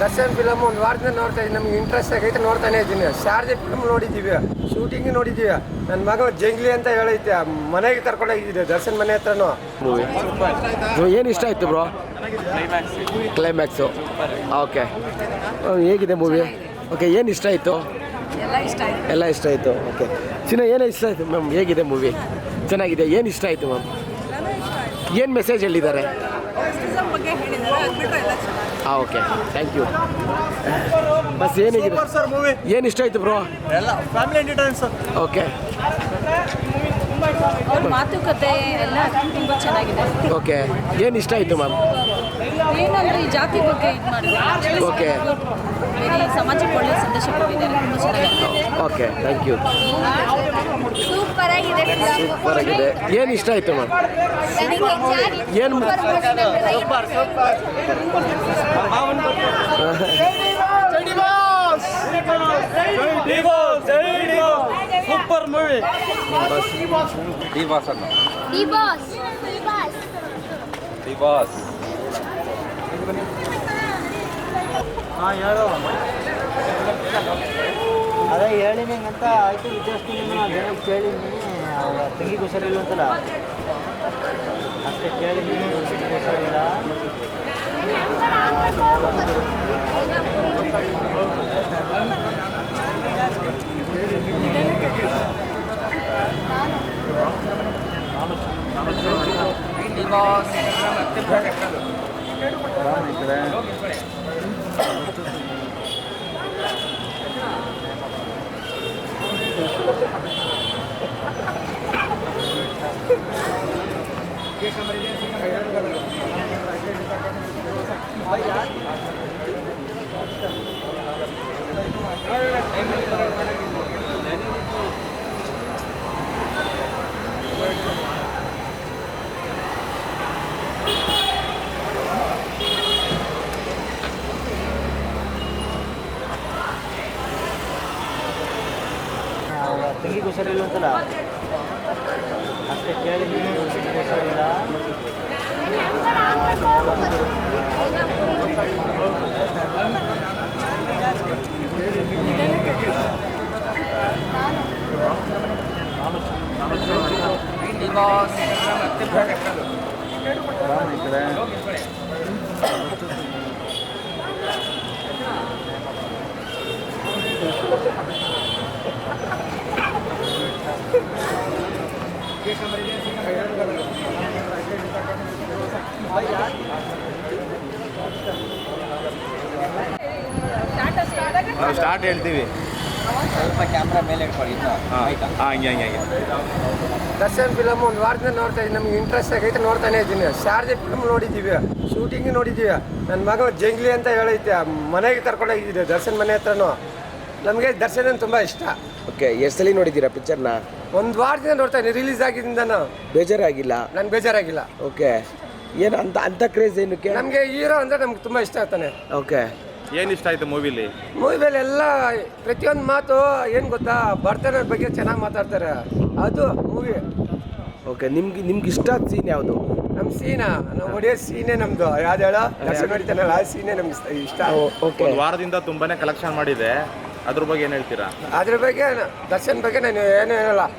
Darshan film ಒಂದು ವಾರದಿಂದ ನೋಡ್ತಾ ಇದ್ದೀನಿ. ನಮ್ಗೆ ಇಂಟ್ರೆಸ್ಟ್ ಆಗೈತೆ ನೋಡ್ತಾನೆ ಇದ್ದೀನಿ. ಶಾರದೆ ಫಿಲಮ್ ನೋಡಿದ್ದೀವಿ. ಶೂಟಿಂಗ್ ನೋಡಿದ್ದೀವಿ. ನನ್ನ ಮಗ ಜಂಗ್ಲಿ ಅಂತ ಹೇಳೈತೆ. ಮನೆಗೆ ಕರ್ಕೊಂಡೋಗಿದ್ದೆ ದರ್ಶನ್ ಮನೆ ಹತ್ರನೂ. ಮೂವಿ ಏನು ಇಷ್ಟ ಆಯಿತು ಬ್ರೋ ಕ್ಲೈಮ್ಯಾಕ್ಸು ಓಕೆ ಹೇಗಿದೆ ಮೂವಿ ಓಕೆ ಏನು ಇಷ್ಟ ಆಯಿತು? ಎಲ್ಲ ಇಷ್ಟ ಆಯ್ತು. ಎಲ್ಲ ಇಷ್ಟ ಆಯಿತು. ಓಕೆ ಚಿನ್ನ ಏನು ಇಷ್ಟ ಆಯಿತು? ಮ್ಯಾಮ್ ಹೇಗಿದೆ ಮೂವಿ ಚೆನ್ನಾಗಿದೆ. ಏನು ಇಷ್ಟ ಆಯಿತು ಮ್ಯಾಮ್? ಏನು ಮೆಸೇಜ್ ಹೇಳಿದ್ದಾರೆ? ಆರ್ಟಿಸಮ್ ಬಗ್ಗೆ ಹೇಳಿದ್ದಾರೆ ಅದು ಬಿಟ್ಟರೆ ಎಲ್ಲ ಚೆನ್ನಾಗಿ ಹಾಂ ಓಕೆ ಥ್ಯಾಂಕ್ ಯು ಬಸ್ ಏನಿಗಿದೆ? ಸರ್ ಮೂವಿ ಏನು ಇಷ್ಟ ಆಯಿತು ಬ್ರೋ ಎಲ್ಲ ಫ್ಯಾಮಿಲಿ ಎಂಟರ್ಟೈನ್ ಸರ್ ಓಕೆ ಅವ್ರ ಮಾತುಕತೆ ಎಲ್ಲ ತುಂಬ ಚೆನ್ನಾಗಿದೆ. ಓಕೆ ಏನು ಇಷ್ಟ ಆಯಿತು ಮ್ಯಾಮ್ ಏನಂದ್ರೆ ಈ ಜಾತಿ ಬಗ್ಗೆ ಇದು ಮಾಡಿದ್ದಾರೆ ಓಕೆ ಸಮಾಜಕ್ಕೆ ಒಳ್ಳೆ ಸಂದೇಶ ಕೊಟ್ಟಿದ್ದಾರೆ. ತುಂಬ ಚೆನ್ನಾಗಿದೆ. ಓಕೆ ಥ್ಯಾಂಕ್ ಯು ಸೂಪರ್ ಆಗಿದೆ ಏನು ಇಷ್ಟ ಆಯಿತು ಮ್ಯಾಮ್ ಏನು ಸೂಪರ್ ಮೂವಿ ಡಿ ಬಾಸ್ ಹಾಂ ಅದೇ ಹೇಳಿನಿ ಅಂತ ಆಯಿತು ವಿಚಾರಿಸ್ತೀನಿ ಜನಕ್ಕೆ ಕೇಳಿನಿ ತಂಗಿಗೆ ಹುಷಾರಿಲ್ಲ ಅಂತಲ್ಲ. ಅಷ್ಟೇ ಕೇಳಿನಿ ತಂಗಿಗೆ ಹುಷಾರಿಲ್ಲ ಅವ್ರ ತಂಗಿಗೆ ಹುಷಾರಿಲ್ಲ ಅಂತಲ್ಲ ಅಷ್ಟೇ ಕೇಳಿನಿ ತಂಗಿಗೆ ಹುಷಾರಿಲ್ಲ ನಾವು ಸ್ಟಾರ್ಟ್ ಹೇಳ್ತೀವಿ. ಸ್ವಲ್ಪ ಕ್ಯಾಮ್ರಾ ಮೇಲೆ ಇಟ್ಕೊಳ್ಳಿ ಇನ್ನು ಹಾಂ. ಆಯ್ತಾ? ಹಂಗೆ ಹಂಗೆ ಹಂಗೆ. ದರ್ಶನ್ ಫಿಲಮ್ ಒಂದು ವಾರದಿಂದ ನೋಡ್ತಾ ಇದ್ದೀನಿ. ನಮ್ಗೆ ಇಂಟ್ರೆಸ್ಟ್ ಆಗೈತೆ ನೋಡ್ತಾನೆ ಇದ್ದೀನಿ. ಶಾರದೆ ಫಿಲಮ್ ನೋಡಿದ್ದೀವಿ. ಶೂಟಿಂಗ್ ನೋಡಿದ್ದೀವಿ. ನನ್ನ ಮಗ ಜಂಗ್ಲಿ ಅಂತ ಹೇಳೈತೆ. ಮನೆಗೆ ಕರ್ಕೊಂಡೋಗಿದ್ದೆ ದರ್ಶನ್ ಮನೆ ಹತ್ರನೂ. ನಮಗೆ ದರ್ಶನ್ ತುಂಬ ಇಷ್ಟ. ಓಕೆ ಎಷ್ಟು ಸಲ ನೋಡಿದ್ದೀರಾ ಪಿಕ್ಚರ್ನ ಒಂದು ವಾರದಿಂದ ನೋಡ್ತಾ ಇದ್ದೀನಿ. ರಿಲೀಸ್ ಆಗಿದ್ದ ಬೇಜಾರಾಗಿಲ್ಲ? ನನ್ಗೆ ಬೇಜಾರಾಗಿಲ್ಲ. ಓಕೆ. ಏನು ಅಂತ ಅಂತ ಕ್ರೇಜ್ ಏನಕ್ಕೆ ನಮಗೆ ಹೀರೋ ಅಂದರೆ ನಮ್ಗೆ ತುಂಬ ಇಷ್ಟ ಆಗ್ತಾನೆ. ಓಕೆ. ಏನು ಇಷ್ಟ ಆಯ್ತು ಮೂವಿಲಿ ಮೂವಿಲಿ ಮೇಲೆ ಎಲ್ಲ ಪ್ರತಿಯೊಂದು ಮಾತು ಏನು ಗೊತ್ತಾ ಬರ್ತಾರ ಬಗ್ಗೆ ಚೆನ್ನಾಗಿ ಮಾತಾಡ್ತಾರೆ. ಅದು ಮೂವಿ ಓಕೆ ನಿಮ್ಗೆ ನಿಮ್ಗೆ ಇಷ್ಟ ಆದ ಸೀನ್ ಯಾವುದು? ನಮ್ಮ ಸೀನಾ ನಾವು ಒಡೆಯ ಸೀನೇ ನಮ್ಮದು ಯಾವ್ದು ಹೇಳೋ? ದರ್ಶನ್ ನಡೀತಾನಲ್ಲ ಆ ಸೀನೇ ನಮ್ಗೆ ಇಷ್ಟ- ಇಷ್ಟ. ಓಕೆ. ಒಂದು ವಾರದಿಂದ ತುಂಬಾನೇ ಕಲೆಕ್ಷನ್ ಮಾಡಿದೆ. ಅದ್ರ ಬಗ್ಗೆ ಏನು ಹೇಳ್ತೀರಾ? ಅದ್ರ ಬಗ್ಗೆ ನ- ದರ್ಶನ್ ಬಗ್ಗೆ ನಾನು ಏನು ಹೇಳಲ್ಲ.